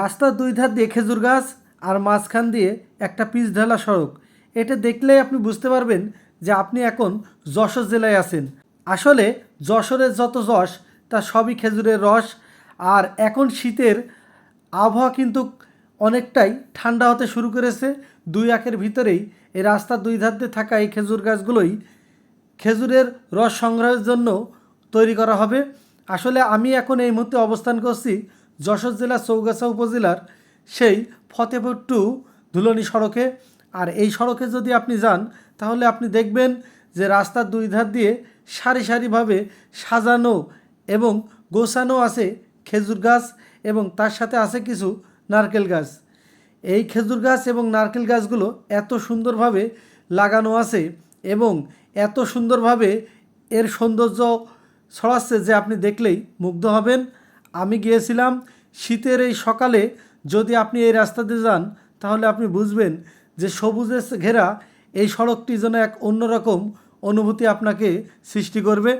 রাস্তার দুই ধার দিয়ে খেজুর গাছ আর মাঝখান দিয়ে একটা পিচ ঢালা সড়ক। এটা দেখলেই আপনি বুঝতে পারবেন যে আপনি এখন যশোর জেলায় আছেন। আসলে যশোরের যত যশ, তা সবই খেজুরের রস। আর এখন শীতের আবহাওয়া কিন্তু অনেকটাই ঠান্ডা হতে শুরু করেছে। দুই একের ভিতরেই এই রাস্তার দুই ধার দিয়ে থাকা এই খেজুর গাছগুলোই খেজুরের রস সংগ্রহের জন্য তৈরি করা হবে। আসলে আমি এখন এই মুহূর্তে অবস্থান করছি যশোর জেলার চৌগাছা উপজেলার সেই ফতেপুর টু ধুলনি সড়কে। আর এই সড়কে যদি আপনি যান, তাহলে আপনি দেখবেন যে রাস্তার দুই ধার দিয়ে সারি সারিভাবে সাজানো এবং গোছানো আছে খেজুর গাছ এবং তার সাথে আছে কিছু নারকেল গাছ। এই খেজুর গাছ এবং নারকেল গাছগুলো এত সুন্দরভাবে লাগানো আছে এবং এত সুন্দরভাবে এর সৌন্দর্য ছড়াচ্ছে যে আপনি দেখলেই মুগ্ধ হবেন। আমি গিয়েছিলাম শীতের এই সকালে, যদি আপনি এই রাস্তা দিয়ে যান, তাহলে আপনি বুঝবেন যে সবুজে ঘেরা এই সড়কটি যেন এক অন্যরকম অনুভূতি আপনাকে সৃষ্টি করবে।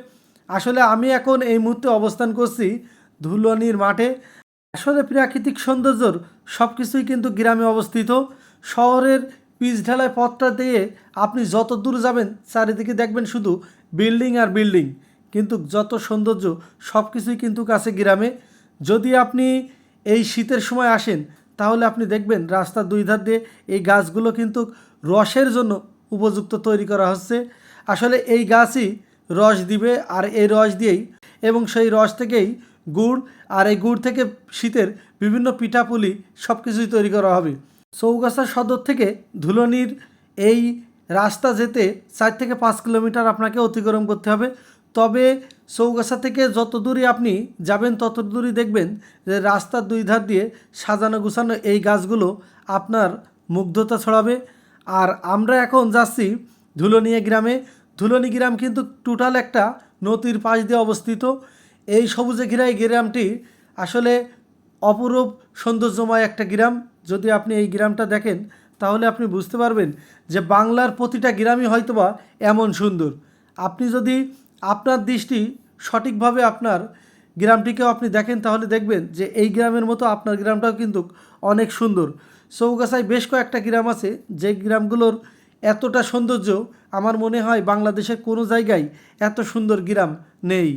আসলে আমি এখন এই মুহূর্তে অবস্থান করছি ধুলনির মাঠে। আসলে প্রাকৃতিক সৌন্দর্যর সব কিছুই কিন্তু গ্রামে অবস্থিত। শহরের পিচ ঢালায় পথটা দিয়ে আপনি যত দূর যাবেন, চারিদিকে দেখবেন শুধু বিল্ডিং আর বিল্ডিং। কিন্তু যত সৌন্দর্য সব কিছুই কিন্তু কাছে গ্রামে। যদি আপনি এই শীতের সময় আসেন, তাহলে আপনি দেখবেন রাস্তার দুই ধার দিয়ে এই গাছগুলো কিন্তু রসের জন্য উপযুক্ত তৈরি করা হচ্ছে। আসলে এই গাছই রস দিবে আর এই রস দিয়েই এবং সেই রস থেকেই গুড় আর এই গুড় থেকে শীতের বিভিন্ন পিঠাপুলি সব কিছুই তৈরি করা হবে। চৌগাছা সদর থেকে ধুলনির এই রাস্তা যেতে চার থেকে পাঁচ কিলোমিটার আপনাকে অতিক্রম করতে হবে। তবে চৌগাছা থেকে যত দূরই আপনি যাবেন তত দূরই দেখবেন যে রাস্তার দুই ধার দিয়ে সাজানো গুছানো এই গাছগুলো আপনার মুগ্ধতা ছড়াবে। আর আমরা এখন যাচ্ছি ধুলনিয়া গ্রামে। ধুলনি গ্রাম কিন্তু টোটাল একটা নদীর পাশ দিয়ে অবস্থিত। এই সবুজে ঘেরা এই গ্রামটি আসলে অপরূপ সৌন্দর্যময় একটা গ্রাম। যদি আপনি এই গ্রামটা দেখেন, তাহলে আপনি বুঝতে পারবেন যে বাংলার প্রতিটা গ্রামই হয়তোবা এমন সুন্দর। আপনি যদি আপনার দৃষ্টি সঠিকভাবে আপনার গ্রামটিকেও আপনি দেখেন, তাহলে দেখবেন যে এই গ্রামের মতো আপনার গ্রামটাও কিন্তু অনেক সুন্দর। চৌগাছায় বেশ কয়েকটা গ্রাম আছে, যে গ্রামগুলোর এতটা সৌন্দর্য আমার মনে হয় বাংলাদেশের কোনো জায়গায় এত সুন্দর গ্রাম নেই।